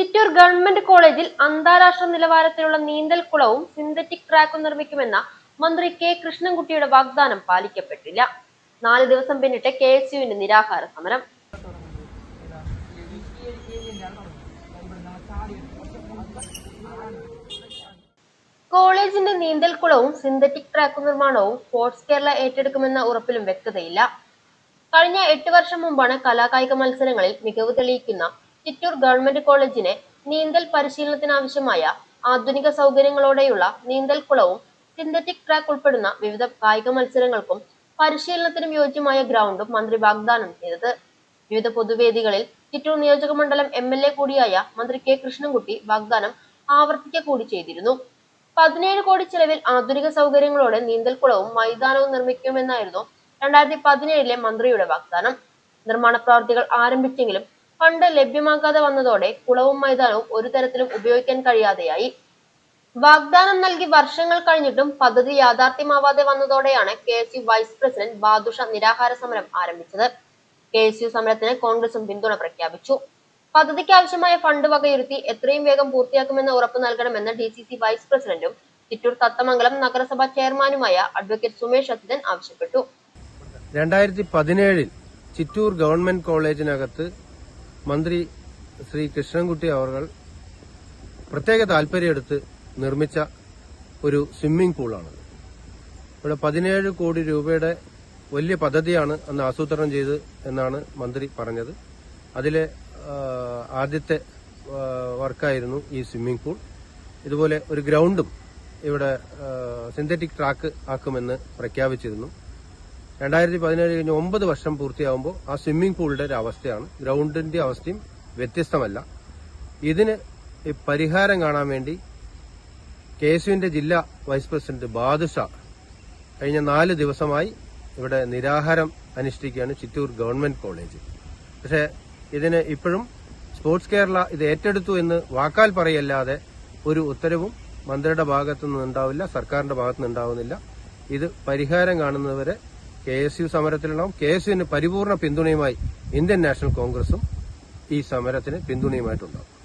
Chittur government കോളേജിൽ അന്താരാഷ്ട്ര നിലവാരത്തിലുള്ള നീന്തൽക്കുളവും സിന്തറ്റിക് ട്രാക്കും നിർമ്മിക്കുമെന്ന മന്ത്രി കെ കൃഷ്ണൻകുട്ടിയുടെ വാഗ്ദാനം പാലിക്കപ്പെട്ടില്ല. നാല് ദിവസം പിന്നിട്ട് കെ എസ് യുവിന്റെ നിരാഹാര സമരം. കോളേജിന്റെ നീന്തൽക്കുളവും സിന്തറ്റിക് ട്രാക്ക് നിർമ്മാണവും സ്പോർട്സ് കേരള ഏറ്റെടുക്കുമെന്ന ഉറപ്പിലും വ്യക്തതയില്ല. കഴിഞ്ഞ എട്ട് വർഷം മുമ്പാണ് കലാകായിക മത്സരങ്ങളിൽ മികവ് തെളിയിക്കുന്ന ചിറ്റൂർ ഗവൺമെന്റ് കോളേജിനെ നീന്തൽ പരിശീലനത്തിനാവശ്യമായ ആധുനിക സൗകര്യങ്ങളോടെയുള്ള നീന്തൽക്കുളവും സിന്തറ്റിക് ട്രാക്ക് ഉൾപ്പെടുന്ന വിവിധ കായിക മത്സരങ്ങൾക്കും പരിശീലനത്തിനും യോജ്യമായ ഗ്രൗണ്ടും മന്ത്രി വാഗ്ദാനം ചെയ്തത്. വിവിധ പൊതുവേദികളിൽ ചിറ്റൂർ നിയോജക മണ്ഡലം എം എൽ എ കൂടിയായ മന്ത്രി കെ കൃഷ്ണൻകുട്ടി വാഗ്ദാനം ആവർത്തിക്കുക കൂടി ചെയ്തിരുന്നു. പതിനേഴ് കോടി ചെലവിൽ ആധുനിക സൗകര്യങ്ങളോടെ നീന്തൽക്കുളവും മൈതാനവും നിർമ്മിക്കുമെന്നായിരുന്നു രണ്ടായിരത്തി പതിനേഴിലെ മന്ത്രിയുടെ വാഗ്ദാനം. നിർമ്മാണ പ്രവർത്തികൾ ആരംഭിച്ചെങ്കിലും ഫണ്ട് ലഭ്യമാകാതെ വന്നതോടെ കുളവും മൈതാനവും ഒരു തരത്തിലും ഉപയോഗിക്കാൻ കഴിയാതെയായി. വാഗ്ദാനം നൽകി വർഷങ്ങൾ കഴിഞ്ഞിട്ടും പദ്ധതി യാഥാർത്ഥ്യമാവാതെ വന്നതോടെയാണ് K S U vice president Badusha നിരാഹാര സമരം ആരംഭിച്ചത്. കെ എസ് യു സമരത്തിന് കോൺഗ്രസും പിന്തുണ പ്രഖ്യാപിച്ചു. പദ്ധതിക്ക് ആവശ്യമായ ഫണ്ട് വകയിരുത്തി എത്രയും വേഗം പൂർത്തിയാക്കുമെന്ന് ഉറപ്പ് നൽകണമെന്ന് ഡി സി സി വൈസ് പ്രസിഡന്റും ചിറ്റൂർ തത്തമംഗലം നഗരസഭാ ചെയർമാനുമായ അഡ്വക്കേറ്റ് സുമേഷ് അച്യുതൻ ആവശ്യപ്പെട്ടു. രണ്ടായിരത്തി പതിനേഴിൽ ചിറ്റൂർ ഗവൺമെന്റ് കോളേജിനകത്ത് മന്ത്രി ശ്രീ കൃഷ്ണൻകുട്ടി അവർ പ്രത്യേക താൽപര്യമെടുത്ത് നിർമ്മിച്ച ഒരു സ്വിമ്മിംഗ് പൂളാണ് ഇവിടെ പതിനേഴ് കോടി രൂപയുടെ വലിയ പദ്ധതിയാണ് അന്ന് ആസൂത്രണം ചെയ്ത് എന്നാണ് മന്ത്രി പറഞ്ഞത്. അതിലെ ആദ്യത്തെ വർക്കായിരുന്നു ഈ സ്വിമ്മിംഗ് പൂൾ. ഇതുപോലെ ഒരു ഗ്രൗണ്ടും ഇവിടെ സിന്തറ്റിക് ട്രാക്ക് ആക്കുമെന്ന് പ്രഖ്യാപിച്ചിരുന്നു. രണ്ടായിരത്തി പതിനേഴ് കഴിഞ്ഞ് ഒമ്പത് വർഷം പൂർത്തിയാകുമ്പോൾ ആ സ്വിമ്മിംഗ് പൂളിന്റെ ഒരു അവസ്ഥയാണ്. ഗ്രൗണ്ടിന്റെ അവസ്ഥയും വ്യത്യസ്തമല്ല. ഇതിന് പരിഹാരം കാണാൻ വേണ്ടി കെ എസ്യുവിന്റെ ജില്ലാ വൈസ് പ്രസിഡന്റ് ബാദുഷ കഴിഞ്ഞ നാല് ദിവസമായി ഇവിടെ നിരാഹാരം അനുഷ്ഠിക്കുകയാണ് ചിറ്റൂർ ഗവൺമെന്റ് കോളേജ്. പക്ഷേ ഇതിന് ഇപ്പോഴും സ്പോർട്സ് കേരള ഇത് ഏറ്റെടുത്തു എന്ന് വാക്കാൽ പറയല്ലാതെ ഒരു ഉത്തരവും മന്ത്രിയുടെ ഭാഗത്തു ഉണ്ടാവില്ല സർക്കാരിന്റെ ഭാഗത്തു ഉണ്ടാവുന്നില്ല ഇത് പരിഹാരം കാണുന്നവരെ കെ എസ് യു സമരത്തിലുണ്ടാവും. കെ എസ് യുവിന് പരിപൂർണ പിന്തുണയുമായി ഇന്ത്യൻ നാഷണൽ കോൺഗ്രസും ഈ സമരത്തിന് പിന്തുണയുമായിട്ടുണ്ടാവും.